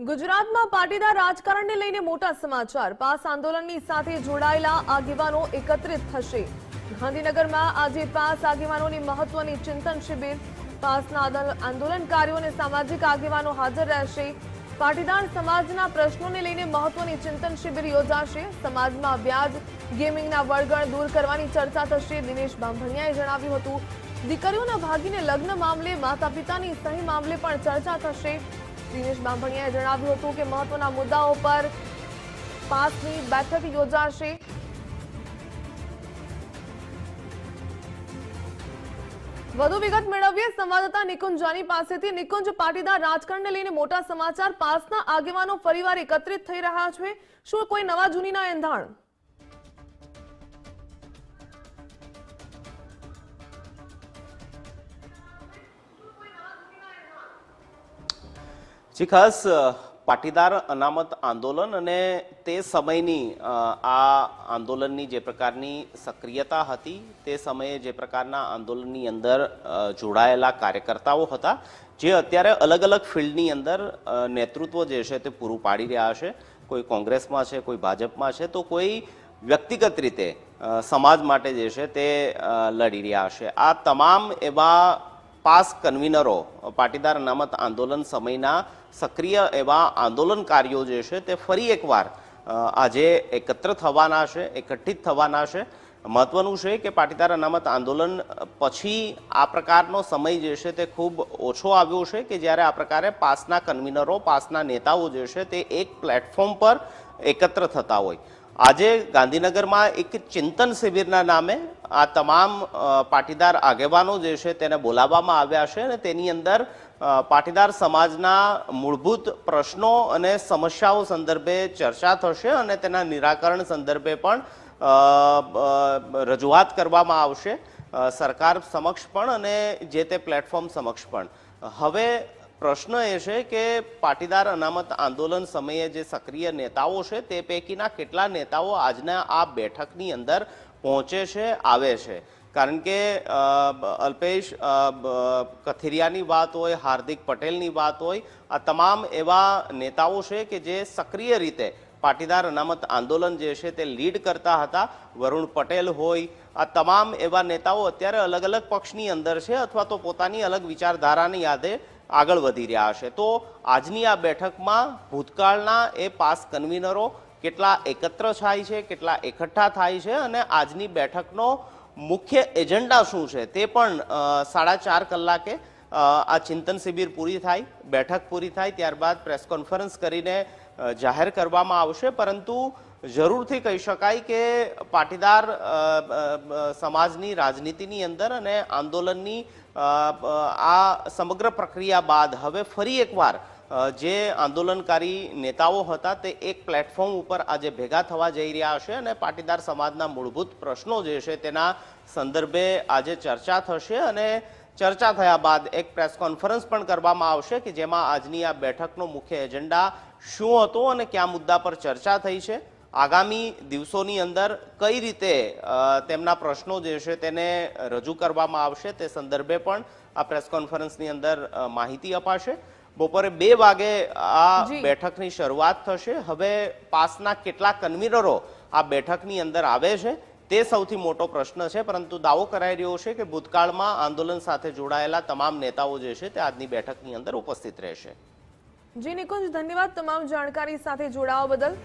ગુજરાતમાં પાટીદાર રાજકારણને લઈને મોટા સમાચાર. પાસ આંદોલનની સાથે જોડાયેલા આગેવાનો એકત્રિત થશે. ગાંધીનગરમાં આજે પાસ આગેવાનોની મહત્વની ચિંતન શિબિર. પાસના આંદોલ- આંદોલનકારીઓ અને સામાજિક આગેવાનો હાજર રહેશે. પાટીદાર સમાજના પ્રશ્નોને લઈને મહત્વની ચિંતન શિબિર યોજાશે. સમાજમાં વ્યાજ, ગેમિંગના વળગણ દૂર કરવાની ચર્ચા થશે, દિનેશ બાંભણિયાએ જણાવ્યું હતું. દીકરીઓના ભાગીને લગ્ન મામલે માતા પિતાની સહી મામલે પણ ચર્ચા થશે. દિનેશ બાંભણિયાએ જણાવ્યું હતું કે મહત્વના મુદ્દાઓ પર પાસની બેઠક યોજાશે. વધુ વિગત મેળવીએ સંવાદદાતા નિકુંજાની પાસેથી. નિકુંજ, પાટીદાર રાજકારણને લઈને મોટા સમાચાર, પાસના આગેવાનો ફરીવાર એકત્રિત થઈ રહ્યા છે. શું કોઈ નવા જૂનીના એંધાણ? જી, ખાસ પાટીદાર અનામત આંદોલન અને તે સમયની આ આંદોલનની જે પ્રકારની સક્રિયતા હતી, તે સમયે જે પ્રકારના આંદોલનની અંદર જોડાયેલા કાર્યકર્તાઓ હતા, જે અત્યારે અલગ અલગ ફિલ્ડની અંદર નેતૃત્વ જે છે તે પૂરું પાડી રહ્યા છે. કોઈ કોંગ્રેસમાં છે, કોઈ ભાજપમાં છે, તો કોઈ વ્યક્તિગત રીતે સમાજ માટે જે છે તે લડી રહ્યા છે. આ તમામ એવા પાસ કન્વીનરો, પાટીદાર અનામત આંદોલન સમયના સક્રિય એવા આંદોલનકારીઓ જે છે તે ફરી એકવાર આજે એકત્ર થવાના છે, એકઠિત થવાના છે. મહત્વનું છે કે પાટીદાર અનામત આંદોલન પછી આ પ્રકારનો સમય જે છે તે ખૂબ ઓછો આવ્યો છે કે જ્યારે આ પ્રકારે પાસના કન્વીનરો, પાસના નેતાઓ જે છે તે એક પ્લેટફોર્મ પર એકત્ર થતા હોય. આજે ગાંધીનગરમાં એક ચિંતન શિબિરના નામે આ તમામ પાટીદાર આગેવાનો જે છે તેને બોલાવવામાં આવ્યા છે અને તેની અંદર પાટીદાર સમાજના મૂળભૂત પ્રશ્નો અને સમસ્યાઓ સંદર્ભે ચર્ચા થશે અને તેના નિરાકરણ સંદર્ભે પણ રજૂઆત કરવામાં આવશે સરકાર સમક્ષ પણ અને જે તે પ્લેટફોર્મ સમક્ષ પણ. હવે પ્રશ્ન એ છે કે પાટીદાર અનામત આંદોલન સમયે જે સક્રિય નેતાઓ છે તે પૈકીના કેટલા નેતાઓ આજના આ બેઠકની અંદર પહોંચે છે, આવે છે? કારણ કે અલ્પેશ કથિરિયાની વાત હોય, હાર્દિક પટેલની વાત હોય, આ તમામ એવા નેતાઓ છે કે જે સક્રિય રીતે પાટીદાર અનામત આંદોલન જે છે તે લીડ કરતા હતા. વરુણ પટેલ હોય, આ તમામ એવા નેતાઓ અત્યારે અલગ અલગ પક્ષની અંદર છે અથવા તો પોતાની અલગ વિચારધારાની યાદે આગળ વધી રહ્યા છે. તો આજની આ બેઠકમાં ભૂતકાળના એ પાસ કન્વીનરો કેટલા એકત્ર થાય છે, કેટલા એકઠા થાય છે અને આજની બેઠકનો મુખ્ય એજન્ડા શું છે તે પણ સાડા ચાર કલાકે આ ચિંતન શિબિર પૂરી થાય, બેઠક પૂરી થાય, ત્યારબાદ પ્રેસ કોન્ફરન્સ કરીને જાહેર કરવામાં આવશે, પરંતુ જરૂરથી કહી શકાય કે પાટીદાર સમાજની રાજનીતિની અંદર અને આંદોલનની આ સમગ્ર પ્રક્રિયા બાદ હવે ફરી એકવાર જે આંદોલનકારી નેતાઓ હતા તે એક પ્લેટફોર્મ ઉપર આજે ભેગા થવા જઈ રહ્યા હશે અને પાટીદાર સમાજના મૂળભૂત પ્રશ્નો જે છે તેના સંદર્ભે આજે ચર્ચા થશે અને ચર્ચા થયા બાદ એક પ્રેસ કોન્ફરન્સ પણ કરવામાં આવશે કે જેમાં આજની આ બેઠકનો મુખ્ય એજન્ડા શું હતો અને કયા મુદ્દા પર ચર્ચા થઈ છે આગામી દિવસોની અંદર કઈ રીતે તેમના પ્રશ્નો જે છે તેને રજૂ કરવામાં આવશે તે સંદર્ભે પણ આ પ્રેસ કોન્ફરન્સની અંદર માહિતી અપાશે. બપોરે બે વાગે આ બેઠકની શરૂઆત થશે. હવે પાસના કેટલા કન્વીનરો આ બેઠકની અંદર આવે છે તે સૌથી મોટો પ્રશ્ન છે, પરંતુ દાવો કરાઈ રહ્યો છે કે ભૂતકાળમાં આંદોલન સાથે જોડાયેલા તમામ નેતાઓ જે છે તે આજની બેઠકની અંદર ઉપસ્થિત રહેશે. જી નિકુંજ, ધન્યવાદ તમામ જાણકારી સાથે જોડાવા બદલ.